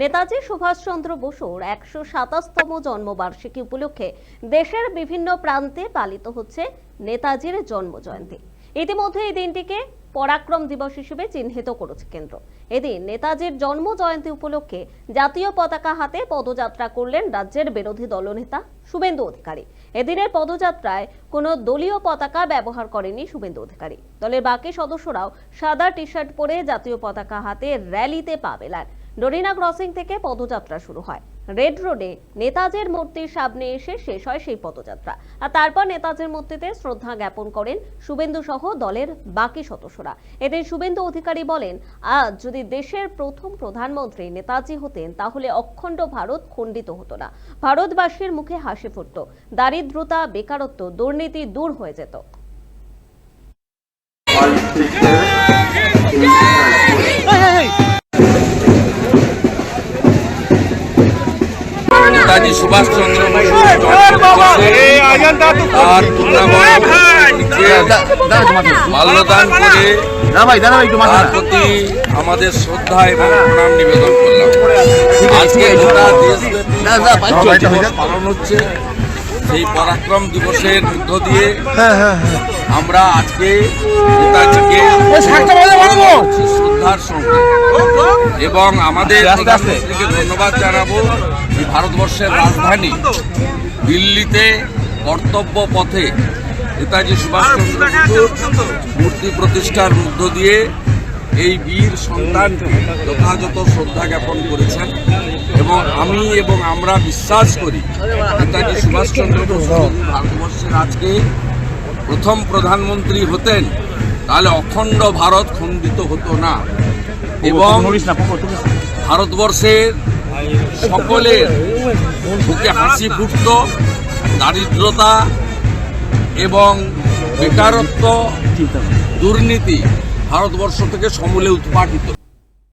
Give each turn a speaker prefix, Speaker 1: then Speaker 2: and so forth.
Speaker 1: নেতাজি সুভাষচন্দ্র বসুর একশো সাতাশতম জন্মবার্ষিকী উপলক্ষে দেশের বিভিন্ন প্রান্তে পালিত হচ্ছে নেতাজির জন্মজয়ন্তী। ইতিমধ্যে এই দিনটিকে পরাক্রম দিবস হিসেবে চিহ্নিত করেছে কেন্দ্র। এদিন নেতাজির জন্ম জয়ন্তী উপলক্ষে জাতীয় পতাকা হাতে পদযাত্রা করলেন রাজ্যের বিরোধী দলনেতা শুভেন্দু অধিকারী। এদিনের পদযাত্রায় কোনো দলীয় পতাকা ব্যবহার করেনি শুভেন্দু অধিকারী। দলের বাকি সদস্যরাও সাদা টি শার্ট পরে জাতীয় পতাকা হাতে র্যালিতে পা মেলান। ডরিনা ক্রসিং থেকে পদযাত্রা শুরু হয়। রেড রোডে নেতাজির মূর্তির সামনে এসে শেষ হয় সেই পদযাত্রা। আর তারপর নেতাজির মূর্তিতে শ্রদ্ধা জ্ঞাপন করেন শুভেন্দু সহ দলের বাকি সদস্যরা। এদিন শুভেন্দু অধিকারী বলেন, আজ যদি দেশের প্রথম প্রধানমন্ত্রী নেতাজি হতেন, তাহলে অখণ্ড ভারত খণ্ডিত হতো না। ভারতবাসীর মুখে হাসি ফুটত। দারিদ্রতা, বেকারত্ব, দুর্নীতি দূর হয়ে যেত।
Speaker 2: নেতাজি সুভাষচন্দ্র তার মাল্যদান করে। তার প্রতি আমাদের শ্রদ্ধা এবং প্রণাম নিবেদন করলাম। আজকে গোটা দেশব্যাপী
Speaker 3: হয়ে।
Speaker 2: পালন হচ্ছে। সেই পরাক্রম দিবসের মধ্য দিয়ে আমরা আজকে নেতাজিকে শ্রদ্ধার সঙ্গে। এবং আমাদের
Speaker 3: আস্তে আস্তে।
Speaker 2: প্রধানমন্ত্রীকে ধন্যবাদ জানাব। ভারতবর্ষের রাজধানী দিল্লিতে কর্তব্য পথে নেতাজি সুভাষচন্দ্র বসুর মূর্তি প্রতিষ্ঠার মধ্য দিয়ে এই বীর সন্তানকে যথাযথ শ্রদ্ধা জ্ঞাপন করেছেন এবং আমি এবং আমরা বিশ্বাস করি নেতাজি সুভাষচন্দ্র বসু যদি ভারতবর্ষের আজকে প্রথম প্রধানমন্ত্রী হতেন তাহলে অখণ্ড ভারত খণ্ডিত হতো না এবং। ভারতবর্ষের সকলের বুকে হাসি ফুটত দারিদ্রতা এবং বেকারত্ব দুর্নীতি ভারতবর্ষ থেকে সমূলে উৎপাটিত।